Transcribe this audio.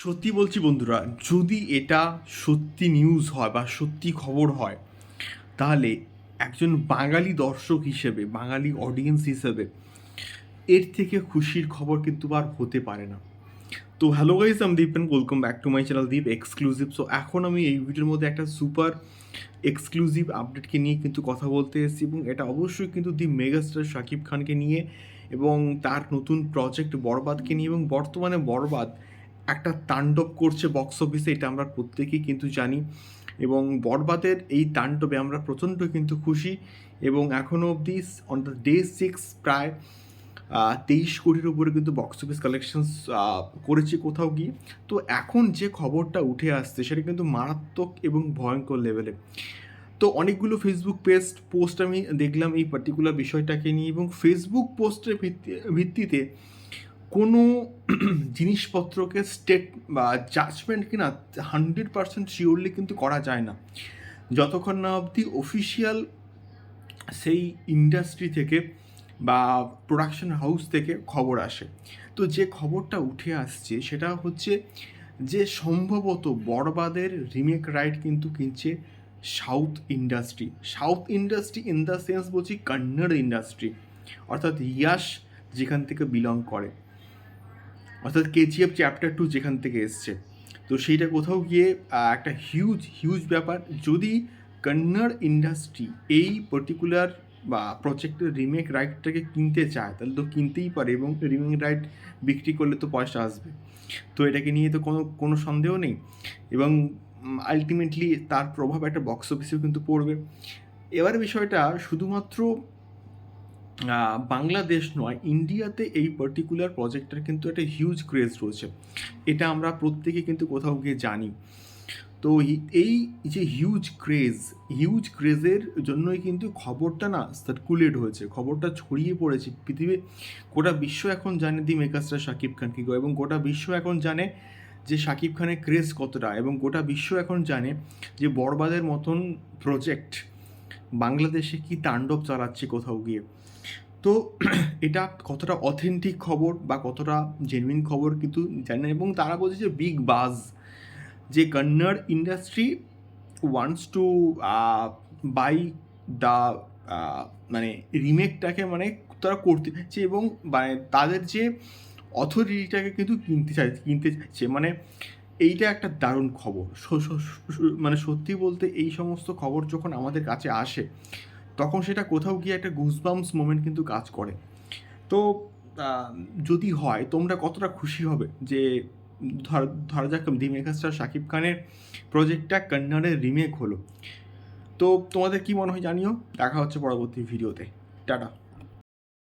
সত্যি বলছি বন্ধুরা, যদি এটা সত্যি নিউজ হয় বা সত্যি খবর হয়, তাহলে একজন বাঙালি দর্শক হিসেবে, বাঙালি অডিয়েন্স হিসেবে এর থেকে খুশির খবর কিন্তু আর হতে পারে না। তো হ্যালো গাইজ আমি Deep and welcome back to my channel Deep exclusive so এখন আমি এই ভিডিওর মধ্যে একটা সুপার এক্সক্লুসিভ আপডেটকে নিয়ে কিন্তু কথা বলতে এসেছি এবং এটা অবশ্যই কিন্তু দি মেগাস্টার শাকিব খানকে নিয়ে এবং তার নতুন প্রজেক্ট বরবাদকে নিয়ে এবং বর্তমানে বরবাদ একটা তাণ্ডব করছে বক্স অফিসে এটা আমরা প্রত্যেকেই কিন্তু জানি। এবং বরবাদের এই তাণ্ডবে আমরা প্রচণ্ড কিন্তু খুশি। এবং এখনও অবধি অন দ্য ডে সিক্স প্রায় তেইশ কোটির উপরে কিন্তু বক্স অফিস কালেকশনস করেছে কোথাও গিয়ে। তো এখন যে খবরটা উঠে আসছে, সেটা কিন্তু মারাত্মক এবং ভয়ঙ্কর লেভেলে তো অনেকগুলো ফেসবুক পেজ পোস্ট আমি দেখলাম এই পার্টিকুলার বিষয়টাকে নিয়ে। এবং ফেসবুক পোস্টের ভিত্তি, ভিত্তিতে কোনো জিনিসপত্রকে স্টেট বা জাজমেন্ট কিনা হান্ড্রেড পার্সেন্ট শিওরলি কিন্তু করা যায় না। যতক্ষণ না অবধি অফিসিয়াল সেই ইন্ডাস্ট্রি থেকে বা প্রোডাকশন হাউস থেকে খবর আসে। তো যে খবরটা উঠে আসছে সেটা হচ্ছে যে সম্ভবত বরবাদের রিমেক রাইট কিন্তু কিনছে south industry south industry in the sense বলছি কন্নড় ইন্ডাস্ট্রি অর্থাৎ ইয়াশ যেখান থেকে বিলং করে। অর্থাৎ কেজিএফ চ্যাপ্টার টু যেখান থেকে এসছে। তো সেইটা কোথাও গিয়ে একটা হিউজ হিউজ ব্যাপার। যদি কন্নড় ইন্ডাস্ট্রি এই পার্টিকুলার বা প্রজেক্টের রিমেক রাইটটাকে কিনতে চায়, তাহলে তো কিনতেই পারে এবং রিমেক রাইট বিক্রি করলে তো পয়সা আসবে। তো এটাকে নিয়ে তো কোনো কোনো সন্দেহ নেই। এবং আলটিমেটলি তার প্রভাব একটা বক্স অফিসেও কিন্তু পড়বে। এবার বিষয়টা, শুধুমাত্র বাংলাদেশ নয়, ইন্ডিয়াতে এই পার্টিকুলার প্রজেক্টটার কিন্তু একটা হিউজ ক্রেজ রয়েছে। এটা আমরা প্রত্যেকে কিন্তু কোথাও গিয়ে জানি। তো এই যে হিউজ ক্রেজ হিউজ ক্রেজের জন্যই কিন্তু খবরটা না সার্কুলেট হয়েছে। খবরটা ছড়িয়ে পড়েছে। পৃথিবী, গোটা বিশ্ব এখন জানে দি মেকাস্টার শাকিব খানকে এবং গোটা বিশ্ব এখন জানে যে শাকিব খানের ক্রেজ কতটা এবং গোটা বিশ্ব এখন জানে যে বরবাদের মতন প্রজেক্ট বাংলাদেশে কি তাণ্ডব চালাচ্ছে কোথাও গিয়ে? তো এটা কতটা অথেন্টিক খবর বা কতটা জেনুইন খবর কিন্তু জানি না এবং তারা বলছে যে বিগ বাজ যে Kannada industry wants to buy the মানে রিমেকটাকে মানে তারা করতে চাইছে এবং মানে তাদের যে অথরিটিটাকে কিন্তু কিনতে চাই কিনতে চাইছে। মানে এইটা একটা দারুণ খবর। মানে সত্যি বলতে এই সমস্ত খবর যখন আমাদের কাছে আসে, তখন সেটা কোথাও গিয়ে একটা গুজবামস মোমেন্ট কিন্তু কাজ করে। তো যদি হয়, তোমরা কতটা খুশি হবে যে, ধর, ধরা যাক দি মেগাস্টার শাকিব খানের প্রজেক্টটা কন্নড়ের রিমেক হলো। তো, তোমাদের কি মনে হয় জানিও? দেখা হচ্ছে পরবর্তী ভিডিওতে টাটা।